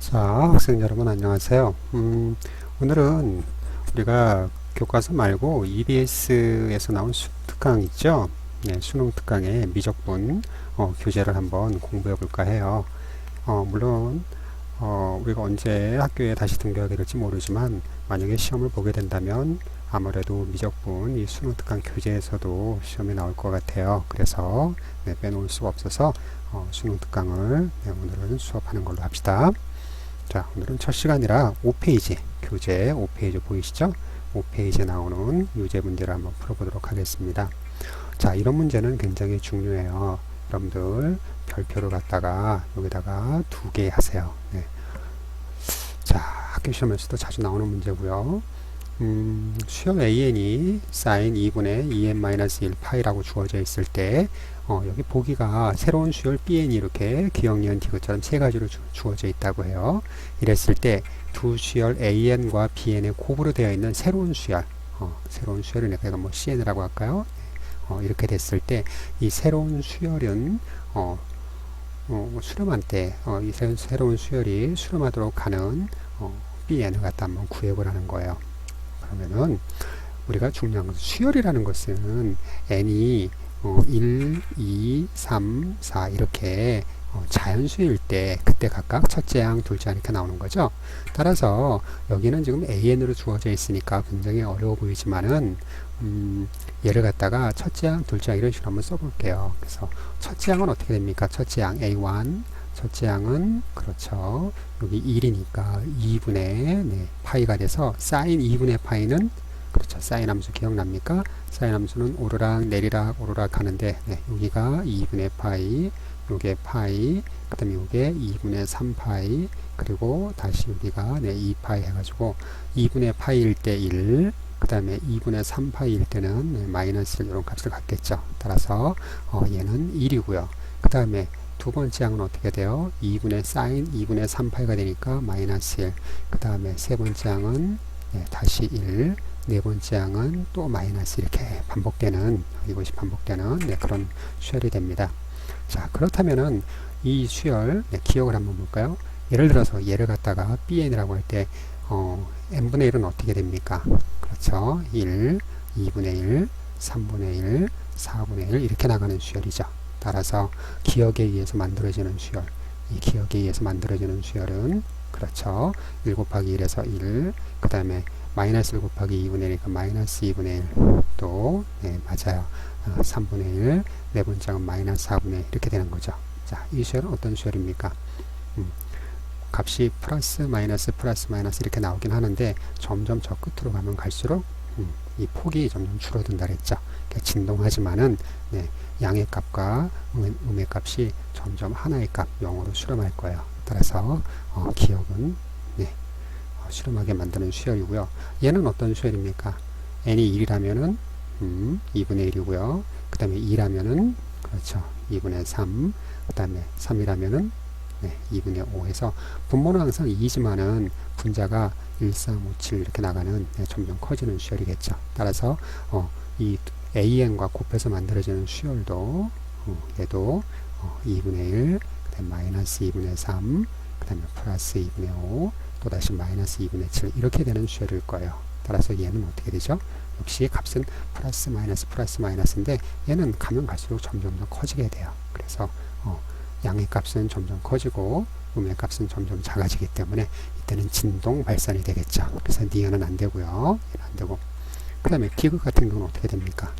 자, 학생 여러분 안녕하세요. 음, 오늘은 우리가 교과서 말고 EBS에서 나온 수, 특강 있죠? 네, 수능 특강의 미적분 어, 교재를 한번 공부해 볼까 해요. 어, 물론 어, 우리가 언제 학교에 다시 등교하게 될지 모르지만 만약에 시험을 보게 된다면 아무래도 미적분 이 수능 특강 교재에서도 시험이 나올 것 같아요. 그래서 네, 빼놓을 수가 없어서 어, 수능 특강을 네, 오늘은 수업하는 걸로 합시다. 자, 오늘은 첫 시간이라 5페이지, 교재 5페이지 보이시죠? 5페이지에 나오는 유제 문제를 한번 풀어보도록 하겠습니다. 자, 이런 문제는 굉장히 중요해요. 여러분들 별표를 갖다가 여기다가 두 개 하세요. 네. 자, 학교 시험에서도 자주 나오는 문제고요. 음, 수열 an이 sin 2분의 2n-1 파이라고 주어져 있을 때 어, 여기 보기가 새로운 수열 bn이 이렇게 기억, 니은, 디귿처럼 세 가지로 주, 주어져 있다고 해요. 이랬을 때 두 수열 an과 bn의 곱으로 되어 있는 새로운 수열 어, 새로운 수열을 내가 뭐 cn이라고 할까요? 어, 이렇게 됐을 때 이 새로운 수열은 어, 어, 수렴한 때, 어, 이 새, 새로운 수열이 수렴하도록 하는 어, bn을 갖다 한번 구해보라는 거예요. 그러면은 우리가 중요한 것은 수열이라는 것은 n이 어, 1, 2, 3, 4 이렇게 어, 자연수일 때 그때 각각 첫째 항, 둘째 항 이렇게 나오는 거죠. 따라서 여기는 지금 an으로 주어져 있으니까 굉장히 어려워 보이지만은 음, 얘를 갖다가 첫째 항, 둘째 항 이런 식으로 한번 써볼게요. 그래서 첫째 항은 어떻게 됩니까? 첫째 항 A1 첫째 항은 그렇죠. 여기 1이니까 2분의 네, 파이가 돼서 사인 2분의 파이는 그렇죠. 사인 함수 기억납니까? 사인 함수는 오르락 내리락 오르락 하는데 네, 여기가 2분의 파이 요게 파이 그 다음에 요게 2분의 3파이 그리고 다시 여기가 네, 2파이 해가지고 2분의 파이일 때 1, 그 다음에 2분의 3파이일 때는 네, 마이너스 1 이런 값을 갖겠죠. 따라서 어, 얘는 1이고요. 그 다음에 두 번째 항은 어떻게 돼요? 2분의 사인 2분의 3파이가 되니까 마이너스 1. 그 다음에 세 번째 항은 네, 다시 1. 네 번째 항은 또 마이너스 이렇게 반복되는 이것이 반복되는 네, 그런 수열이 됩니다. 자 그렇다면은 이 수열 네, 기억을 한번 볼까요? 예를 들어서 얘를 갖다가 bn이라고 할때 어, n분의 1은 어떻게 됩니까? 그렇죠. 1, 2분의 1, 3분의 1, 4분의 1 이렇게 나가는 수열이죠. 따라서 기억에 의해서 만들어지는 수열 이 기억에 의해서 만들어지는 수열은 그렇죠. 1 곱하기 1에서 1, 그 다음에 마이너스 1 곱하기 2분의 1이니까 마이너스 2분의 1, 또, 네, 맞아요. 어, 3분의 1, 네 번째는 마이너스 4분의 1 이렇게 되는 거죠. 자, 이 수열은 어떤 수열입니까? 음, 값이 플러스 마이너스 플러스 마이너스 이렇게 나오긴 하는데 점점 저 끝으로 가면 갈수록 음, 이 폭이 점점 줄어든다 그랬죠. 진동하지만은 네, 양의 값과 음, 음의 값이 점점 하나의 값 0으로 수렴할 거예요. 따라서 어, 기억은 수렴하게 만드는 수열이고요. 얘는 어떤 수열입니까? n이 1이라면은 음, 2분의 1이고요. 그 다음에 2라면은 그렇죠. 2분의 3. 그 다음에 3이라면은 네, 2분의 5 해서 분모는 항상 2지만은 분자가 1, 3, 5, 7 이렇게 나가는 네, 점점 커지는 수열이겠죠. 따라서 어, 이 AN과 곱해서 만들어지는 수열도 어, 얘도 어, 2분의 1, 그 다음 마이너스 2분의 3, 그 다음에 플러스 2분의 5, 또다시 마이너스 2분의 7 이렇게 되는 수열일 거예요. 따라서 얘는 어떻게 되죠? 역시 값은 플러스 마이너스 플러스 마이너스인데 얘는 가면 갈수록 점점 더 커지게 돼요. 그래서 어, 양의 값은 점점 커지고 음의 값은 점점 작아지기 때문에 이때는 진동 발산이 되겠죠. 그래서 니은은 안 되고요. 얘는 안 되고 그 다음에 디귿 같은 경우는 어떻게 됩니까?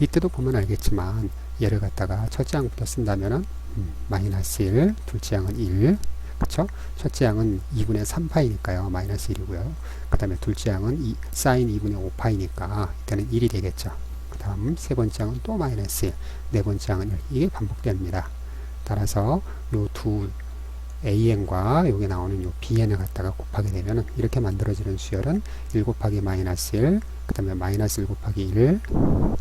이때도 보면 알겠지만 얘를 갖다가 첫째 항부터 쓴다면은 음, 마이너스 1, 둘째 항은 1, 그쵸? 첫째 항은 2분의 3파이니까요. 마이너스 1이고요. 그 다음에 둘째 항은 2, 사인 2분의 5파이니까 이때는 1이 되겠죠. 그 다음 세 번째 항은 또 마이너스 1, 네 번째 1. 이게 반복됩니다. 따라서 요 두 AN과 여기 나오는 요 BN을 갖다가 곱하게 되면은 이렇게 만들어지는 수열은 1 곱하기 마이너스 1, 그 다음에 마이너스 1 곱하기 1,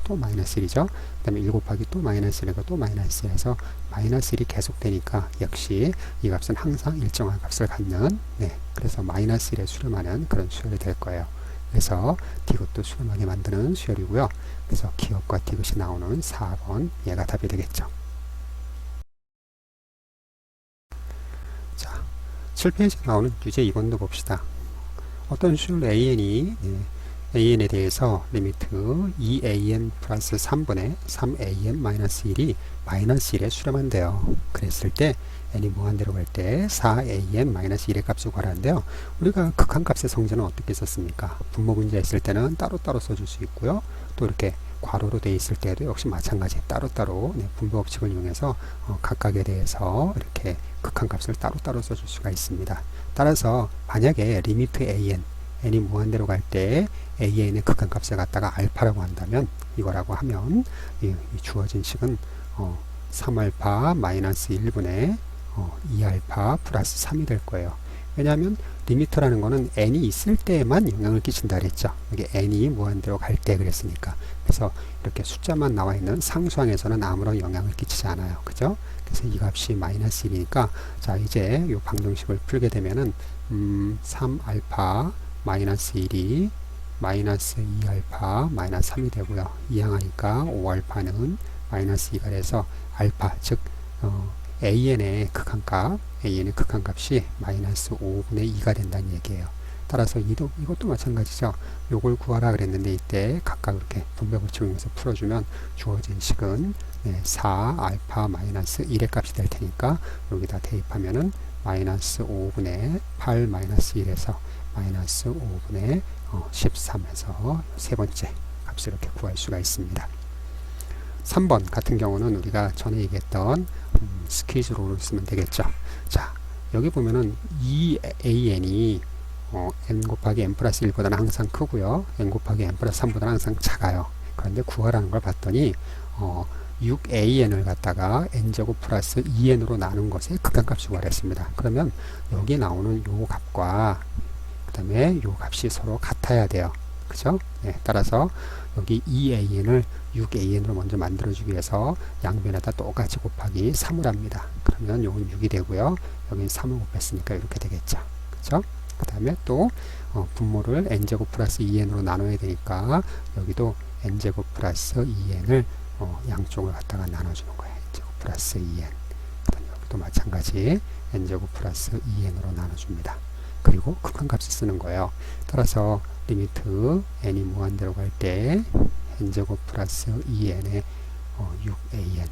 또 마이너스 1이죠. 그 다음에 1 곱하기 또 마이너스 1이고 또 마이너스 1에서 마이너스 1이 계속 되니까 역시 이 값은 항상 일정한 값을 갖는, 네. 그래서 마이너스 1에 수렴하는 그런 수열이 될 거예요. 그래서 디귿도 수렴하게 만드는 수열이고요. 그래서 기억과 디귿이 나오는 4번, 얘가 답이 되겠죠. 7페이지에 나오는 유제 2번도 봅시다. 어떤 술 AN이 네, AN에 대해서 리미트 2AN 플러스 3분의 3AN 마이너스 1이 마이너스 1에 수렴한대요. 그랬을 때 n이 무한대로 갈 때 4an 마이너스 1의 값을 구하라는데요. 우리가 극한값의 성질은 어떻게 썼습니까? 분모 문제 했을 때는 따로따로 써줄 수 있고요. 또 이렇게 괄호로 되어 있을 때도 역시 마찬가지 따로따로 네, 분모 법칙을 이용해서 어, 각각에 대해서 이렇게 극한값을 따로따로 써줄 수가 있습니다. 따라서 만약에 리미트 an n이 무한대로 갈 때 an의 극한값을 갖다가 알파라고 한다면 이거라고 하면 이, 이 주어진 식은 어, 3알파 마이너스 1분의 어, 2알파 플러스 3이 될 거예요. 왜냐하면 리미터라는 거는 n이 있을 때만 영향을 끼친다 그랬죠. 여기 n이 무한대로 갈 때 그랬으니까. 그래서 이렇게 숫자만 나와 있는 상수항에서는 아무런 영향을 끼치지 않아요. 그죠? 그래서 이 값이 마이너스 1이니까 자 이제 이 방정식을 풀게 되면은 음, 3알파 마이너스 1이 마이너스 2알파 마이너스 3이 되고요. 이항하니까 5알파는 마이너스 2가 돼서 알파 즉 어, an의 극한값 an의 극한값이 마이너스 5분의 2가 된다는 얘기예요. 따라서 이도, 이것도 마찬가지죠. 요걸 구하라 그랬는데 이때 각각 이렇게 분배 법칙을 서 풀어주면 주어진 식은 네, 4 알파 마이너스 1의 값이 될 테니까 여기다 대입하면은 마이너스 5분의 8 마이너스 1에서 마이너스 5분의 어, 13에서 세 번째 값을 이렇게 구할 수가 있습니다. 3번 같은 경우는 우리가 전에 얘기했던 음, 스퀴즈로를 쓰면 되겠죠. 자, 여기 보면은 2an이 어, n 곱하기 n 플러스 1보다는 항상 크고요. n 곱하기 n 플러스 3보다는 항상 작아요. 그런데 구하라는 걸 봤더니 어, 6an을 갖다가 n제곱 플러스 2n으로 나눈 것의 극한값을 구하랬습니다. 그러면 여기 나오는 요 값과 그 다음에 요 값이 서로 같아야 돼요. 그죠? 네, 따라서 여기 2an을 6an으로 먼저 만들어주기 위해서 양변에다 똑같이 곱하기 3을 합니다. 그러면 요건 6이 되고요. 여기는 3을 곱했으니까 이렇게 되겠죠. 그죠? 그 다음에 또 어, 분모를 n제곱 플러스 2n으로 나눠야 되니까 여기도 n제곱 플러스 2n을 어, 양쪽을 갖다가 나눠주는 거예요. n제곱 플러스 2n 그 다음에 여기도 마찬가지 n제곱 플러스 2n으로 나눠줍니다. 그리고 극한값을 쓰는 거예요. 따라서 리미트 n이 무한대로 갈 때 n제곱 플러스 2n의 어, 6an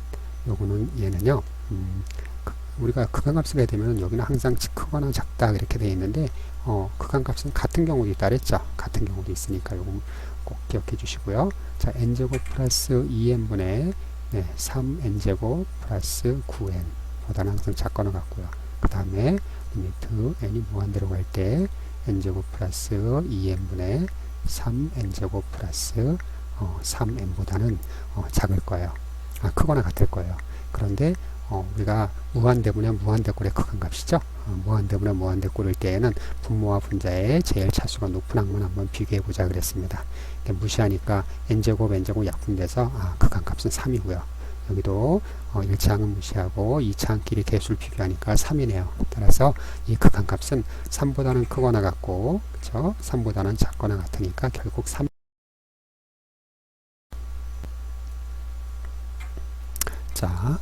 요거는 얘는요 음, 그, 우리가 극한값을 하게 되면 여기는 항상 크거나 작다 이렇게 되어 있는데 어, 극한값은 같은 경우도 있다 그랬죠 같은 경우도 있으니까 요거 꼭 기억해 주시고요 자 n제곱 플러스 2n분의 네, 3n제곱 플러스 9n 보다는 항상 작거나 같고요 그 다음에 리미트 n이 무한대로 갈 때 n제곱 플러스 2n분의 3n제곱 플러스 어, 3n보다는 어, 작을 거예요. 아, 크거나 같을 거예요. 그런데 어, 우리가 무한대분의 무한대꼴의 극한값이죠. 어, 무한대분의 무한대꼴일 때에는 분모와 분자의 제일 차수가 높은 항만 한번 비교해 보자 그랬습니다. 무시하니까 n제곱 n제곱 약분돼서 아, 극한값은 3이고요. 여기도 어, 1차항은 무시하고 2차항끼리 개수를 비교하니까 3이네요. 따라서 이 극한값은 3보다는 크거나 같고 그쵸? 3보다는 작거나 같으니까 결국 3 자,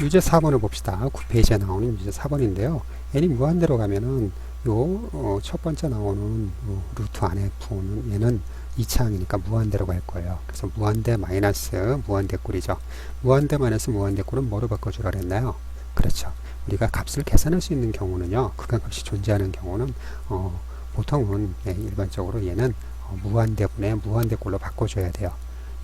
유제 4번을 봅시다. 9페이지에 나오는 유제 4번인데요. n이 무한대로 가면은 요첫 어, 번째 나오는 요 루트 안에 부호는 얘는 2차항이니까 무한대로 갈 거예요. 그래서 무한대 마이너스 무한대 꼴이죠. 무한대 마이너스 무한대 꼴은 뭐로 바꿔주라 그랬나요? 그렇죠. 우리가 값을 계산할 수 있는 경우는요. 극한값이 존재하는 경우는 어, 보통은 네, 일반적으로 얘는 어, 무한대분의 무한대꼴로 바꿔줘야 돼요.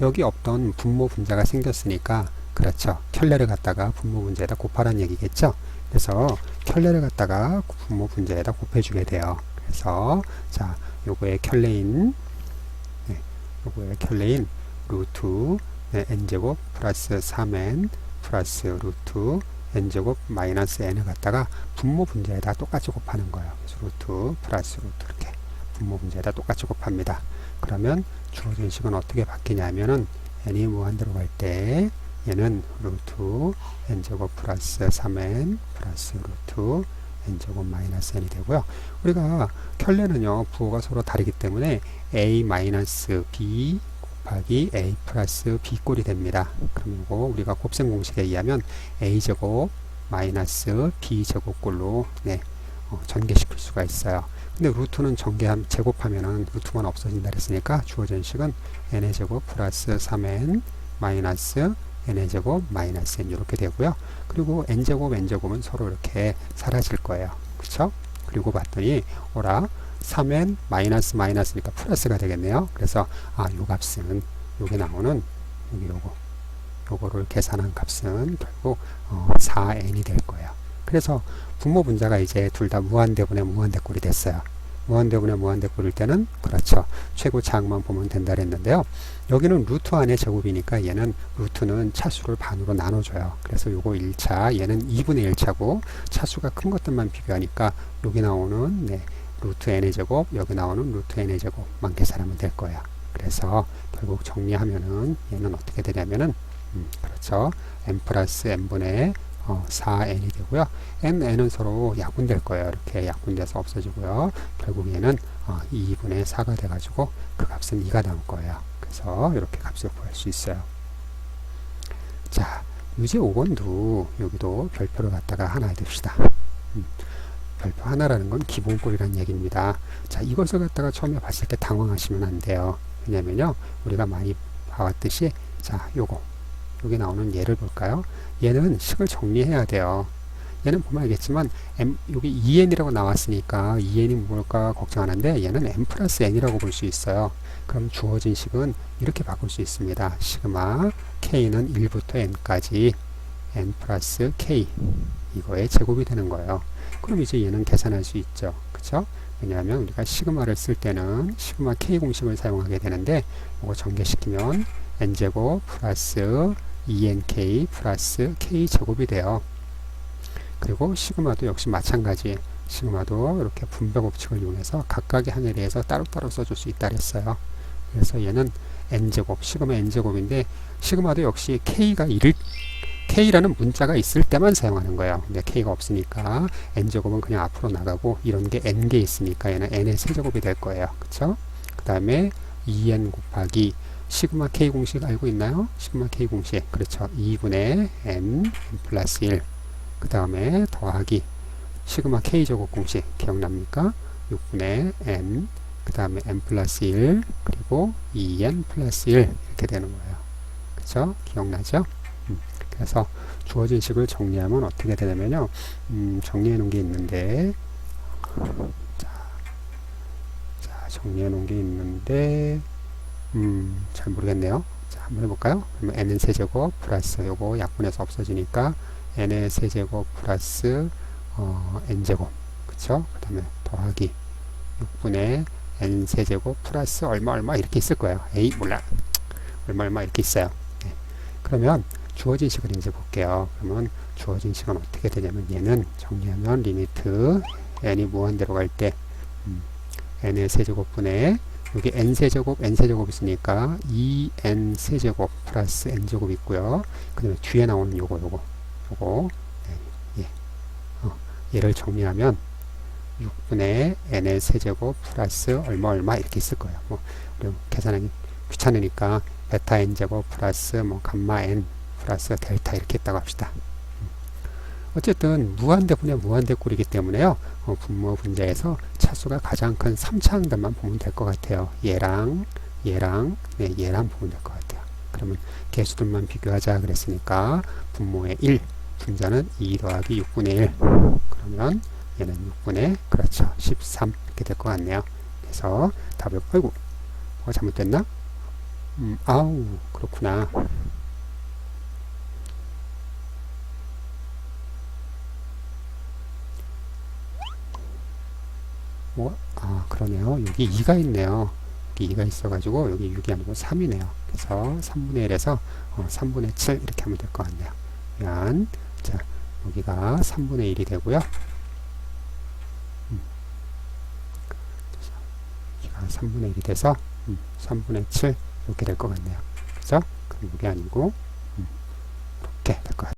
여기 없던 분모 분자가 생겼으니까 그렇죠. 켤레를 갖다가 분모 분자에다 곱하라는 얘기겠죠. 그래서 켤레를 갖다가 분모 분자에다 곱해주게 돼요. 그래서 자 요거의 켤레인 네, 요거의 켤레인 루트 네, n제곱 플러스 3n 플러스 루트 n제곱 마이너스 n을 갖다가 분모 분자에다 똑같이 곱하는 거예요. 그래서 루트 플러스 루트 이렇게 분모 분자에다 똑같이 곱합니다. 그러면 주어진 식은 어떻게 바뀌냐면은 n이 무한대로 갈 때 얘는 루트 n제곱 플러스 3n 플러스 루트 n제곱 마이너스 n이 되고요. 우리가 켤레는요 부호가 서로 다르기 때문에 a 마이너스 b 곱하기 a 플러스 b 꼴이 됩니다. 그럼 이거 우리가 곱셈 공식에 의하면 a 제곱 마이너스 b제곱꼴로 네, 어, 전개시킬 수가 있어요. 근데 루트는 전개함 제곱하면은 루트만 없어진다 그랬으니까 주어진 식은 n의 제곱 플러스 3n 마이너스 n의 제곱 마이너스 n 이렇게 되고요. 그리고 n제곱 n제곱은 서로 이렇게 사라질 거예요. 그쵸? 그리고 봤더니 오라 3n 마이너스 마이너스니까 플러스가 되겠네요. 그래서 아, 요 값은 여기 나오는 여기 요거 요거를 계산한 값은 결국 어, 4n이 될 거예요. 그래서 분모 분자가 이제 둘 다 무한대분의 무한대꼴이 됐어요. 무한대분의 무한대꼴일 때는 그렇죠. 최고 차항만 보면 된다 그랬는데요. 여기는 루트 안의 제곱이니까 얘는 루트는 차수를 반으로 나눠줘요. 그래서 요거 1차 얘는 2분의 1차고 차수가 큰 것들만 비교하니까 여기 나오는 네, 루트 n의 제곱 여기 나오는 루트 n의 제곱만 계산하면 될 거야. 그래서 결국 정리하면은 얘는 어떻게 되냐면은 음, 그렇죠. n 플러스 n분의 어, 4n이 되고요. n, n은 서로 약분될 거예요. 이렇게 약분돼서 없어지고요. 결국 얘는 어, 2분의 4가 돼가지고 그 값은 2가 나올 거예요. 그래서 이렇게 값을 구할 수 있어요. 자, 유제 5번도 여기도 별표를 갖다가 하나 해둡시다. 음, 별표 하나라는 건 기본꼴이라는 얘기입니다. 자, 이것을 갖다가 처음에 봤을 때 당황하시면 안 돼요. 왜냐면요, 우리가 많이 봐왔듯이, 자, 요거, 여기 나오는 얘를 볼까요? 얘는 식을 정리해야 돼요. 얘는 보면 알겠지만 m 여기 2n이라고 나왔으니까 2n이 뭘까 걱정하는데 얘는 m 플러스 n이라고 볼 수 있어요. 그럼 주어진 식은 이렇게 바꿀 수 있습니다. 시그마 k는 1부터 n까지 n 플러스 k 이거의 제곱이 되는 거예요. 그럼 이제 얘는 계산할 수 있죠. 그쵸? 왜냐하면 우리가 시그마를 쓸 때는 시그마 k 공식을 사용하게 되는데 이거 전개시키면 n제곱 플러스 2nk 플러스 k 제곱이 돼요. 그리고 시그마도 역시 마찬가지 시그마도 이렇게 분배 법칙을 이용해서 각각의 항에 대해서 따로따로 써줄 수 있다 그랬어요. 그래서 얘는 n제곱, 시그마 n제곱인데 시그마도 역시 k가 1을 k라는 문자가 있을 때만 사용하는 거예요. 근데 k가 없으니까 n제곱은 그냥 앞으로 나가고 이런 게 n개 있으니까 얘는 n의 세제곱이 될 거예요. 그쵸? 그 다음에 2n 곱하기 시그마 k 공식 알고 있나요? 시그마 k 공식 그렇죠 2분의 n, n 플러스 1 그 다음에 더하기 시그마 k 제곱 공식 기억납니까? 6분의 n 그 다음에 n 플러스 1 그리고 2n 플러스 1 이렇게 되는 거예요 그쵸? 기억나죠? 음, 그래서 주어진 식을 정리하면 어떻게 되냐면요 음, 정리해 놓은 게 있는데 자, 자 정리해 놓은 게 있는데 음, 잘 모르겠네요. 자, 한번 해볼까요? 그러면 n은 세제곱 플러스 요거 약분해서 없어지니까 n의 세제곱 플러스 어, n제곱 그쵸? 그 다음에 더하기 6분의 n 세제곱 플러스 얼마 얼마 이렇게 있을 거예요. 에이 몰라 얼마 얼마 이렇게 있어요. 네. 그러면 주어진 식을 이제 볼게요. 그러면 주어진 식은 어떻게 되냐면 얘는 정리하면 리미트 n이 무한대로 갈때 음, n의 세제곱분의 여기 n세제곱, n세제곱 있으니까 2n 세제곱 플러스 n제곱 있고요. 그 다음에 뒤에 나오는 요거, 요거, 요거, 네, 예. 어, 얘를 정리하면 6분의 n의 세제곱 플러스 얼마 얼마 이렇게 있을 거예요. 뭐, 계산하기 귀찮으니까 베타 n제곱 플러스 뭐 감마 n 플러스 델타 이렇게 했다고 합시다. 어쨌든 무한대분의 무한대꼴이기 때문에요. 어, 분모 분자에서 차수가 가장 큰 3차항들만 보면 될 것 같아요. 얘랑 얘랑 네, 얘랑 보면 될 것 같아요. 그러면 개수들만 비교하자 그랬으니까 분모의 1 분자는 2 더하기 6분의 1 그러면 얘는 6분의 그렇죠 13 이렇게 될 것 같네요. 그래서 답을 아이고 뭐가 잘못됐나? 음, 아우 그렇구나. 뭐, 아, 그러네요. 여기 2가 있네요. 여기 2가 있어가지고, 여기 6이 아니고 3이네요. 그래서 3분의 1에서 어, 3분의 7 이렇게 하면 될 것 같네요. 그러면, 자, 여기가 3분의 1이 되고요. 음. 여기가 3분의 1이 돼서, 음, 3분의 7 이렇게 될 것 같네요. 그죠? 그럼 이게 아니고, 음, 이렇게 될 것 같아요.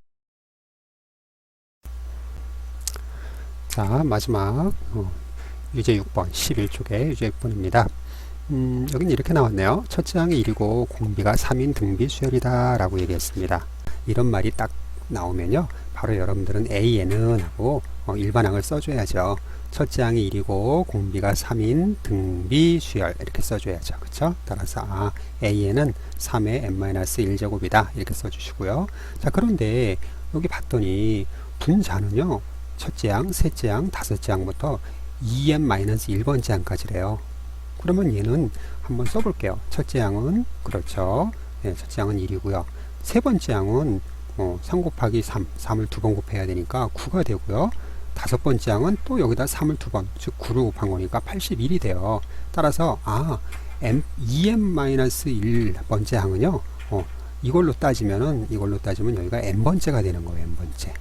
자, 마지막, 어, 유제 6번 11쪽의 유제 6번입니다. 음, 여기는 이렇게 나왔네요. 첫째 항이 1이고 공비가 3인 등비 수열이다 라고 얘기했습니다. 이런 말이 딱 나오면요. 바로 여러분들은 AN은 하고 어, 일반항을 써줘야죠. 첫째 항이 1이고 공비가 3인 등비 수열 이렇게 써줘야죠. 그쵸? 따라서 아, AN은 3의 n-1제곱이다 이렇게 써주시고요. 자 그런데 여기 봤더니 분자는요. 첫째 항, 셋째 항, 다섯째 항부터 2n-1번째 항까지래요. 그러면 얘는 한번 써볼게요. 첫째 항은 그렇죠. 네, 첫째 항은 1이고요. 세 번째 항은 어, 3 곱하기 3, 3을 두 번 곱해야 되니까 9가 되고요. 다섯 번째 항은 또 여기다 3을 두 번, 즉 9를 곱한 거니까 81이 돼요. 따라서 아, m 2m-1번째 항은요. 어, 이걸로 따지면은 이걸로 따지면 여기가 n번째가 되는 거예요. n번째.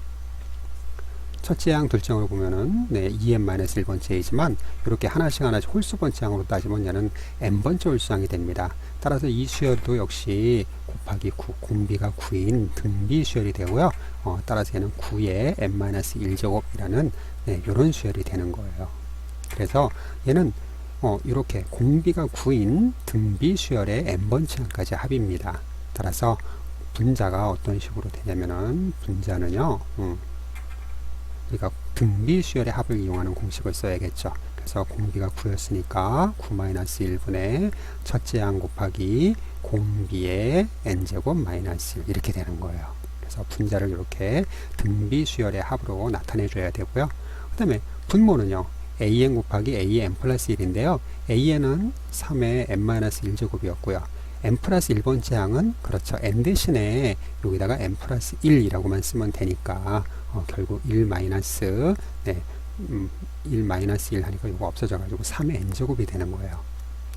첫째 항, 둘째 항으로 보면은 네, 2n-1번째이지만 이렇게 하나씩 하나씩 홀수번째 항으로 따지면 얘는 n번째 홀수항이 됩니다. 따라서 이 수열도 역시 곱하기 9, 공비가 9인 등비 수열이 되고요. 어, 따라서 얘는 9의 n-1제곱이라는 네, 이런 수열이 되는 거예요. 그래서 얘는 어, 이렇게 공비가 9인 등비 수열의 n번째 항까지 합입니다. 따라서 분자가 어떤 식으로 되냐면은 분자는요. 음, 우리가 등비 수열의 합을 이용하는 공식을 써야겠죠. 그래서 공비가 9였으니까 9-1분의 첫째 항 곱하기 공비의 n제곱 마이너스 1 이렇게 되는 거예요. 그래서 분자를 이렇게 등비 수열의 합으로 나타내 줘야 되고요. 그 다음에 분모는요. an 곱하기 an 플러스 1인데요. an은 3의 n-1제곱이었고요. N 플러스 1번째 항은 그렇죠. n 대신에 여기다가 n 플러스 1이라고만 쓰면 되니까 어, 결국 1 마이너스 네, 음, 1 마이너스 1 하니까 이거 없어져 가지고 3의 n제곱이 되는 거예요.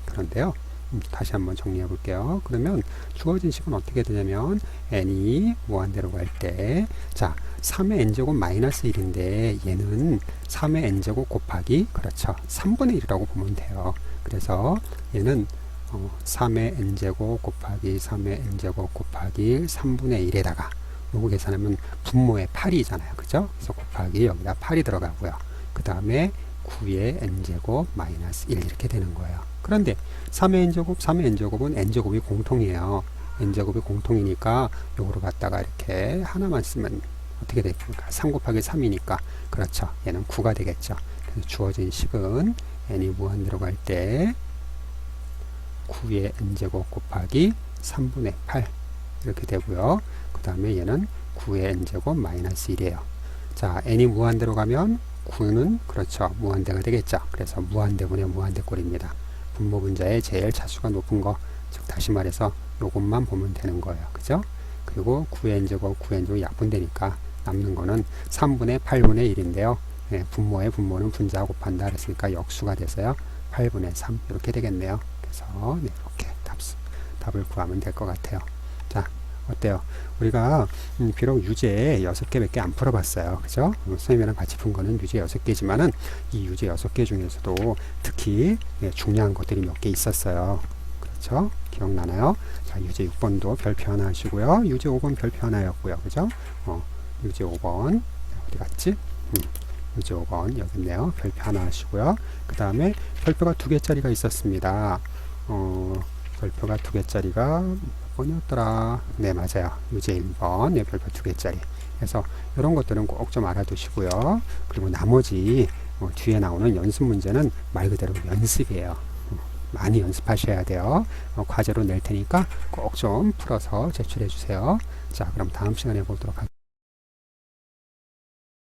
그런데요. 음, 다시 한번 정리해 볼게요. 그러면 주어진 식은 어떻게 되냐면 n이 무한대로 갈 때 자, 3의 n제곱 마이너스 1인데 얘는 3의 n제곱 곱하기 그렇죠. 3분의 1이라고 보면 돼요. 그래서 얘는 어, 3의 n제곱 곱하기 3의 n제곱 곱하기 3분의 1에다가 요거 계산하면 분모의 8이잖아요. 그죠? 그래서 곱하기 여기다 8이 들어가고요. 그 다음에 9의 n제곱 마이너스 1 이렇게 되는 거예요. 그런데 3의 n제곱, 3의 n제곱은 n제곱이 공통이에요. n제곱이 공통이니까 요거로 갖다가 이렇게 하나만 쓰면 어떻게 됩니까? 3 곱하기 3이니까 그렇죠. 얘는 9가 되겠죠. 주어진 식은 n이 무한대로 갈때 9의 n제곱 곱하기 3분의 8 이렇게 되고요. 그 다음에 얘는 9의 n제곱 마이너스 1이에요. 자, n이 무한대로 가면 9는 그렇죠. 무한대가 되겠죠. 그래서 무한대분의 무한대꼴입니다. 분모 분자의 제일 차수가 높은 거, 즉 다시 말해서 요것만 보면 되는 거예요. 그죠? 그리고 9의 n제곱, 9의 n제곱 약분되니까 남는 거는 3분의 8분의 1인데요. 네, 분모의 분모는 분자 곱한다 그랬으니까 역수가 돼서요. 8분의 3 이렇게 되겠네요. 그래서 네, 이렇게 답, 답을 구하면 될 것 같아요. 자, 어때요? 우리가 음, 비록 유제 6개 몇개안 풀어봤어요. 그죠? 음, 선생님이랑 같이 푼 거는 유제 6개지만은 이 유제 6개 중에서도 특히 예, 중요한 것들이 몇 개 있었어요. 그렇죠? 기억나나요? 자, 유제 6번도 별표 하나 하시고요. 유제 5번 별표 하나였고요. 그죠? 어, 유제 5번 어디 갔지? 음, 유제 5번 여기 있네요. 별표 하나 하시고요. 그 다음에 별표가 두 개짜리가 있었습니다. 어, 별표가 두 개짜리가 몇 번이었더라? 네, 맞아요. 유제 1번, 네, 별표 두 개짜리. 그래서 이런 것들은 꼭 좀 알아두시고요. 그리고 나머지 어, 뒤에 나오는 연습 문제는 말 그대로 연습이에요. 어, 많이 연습하셔야 돼요. 어, 과제로 낼 테니까 꼭 좀 풀어서 제출해 주세요. 자, 그럼 다음 시간에 보도록 할게요.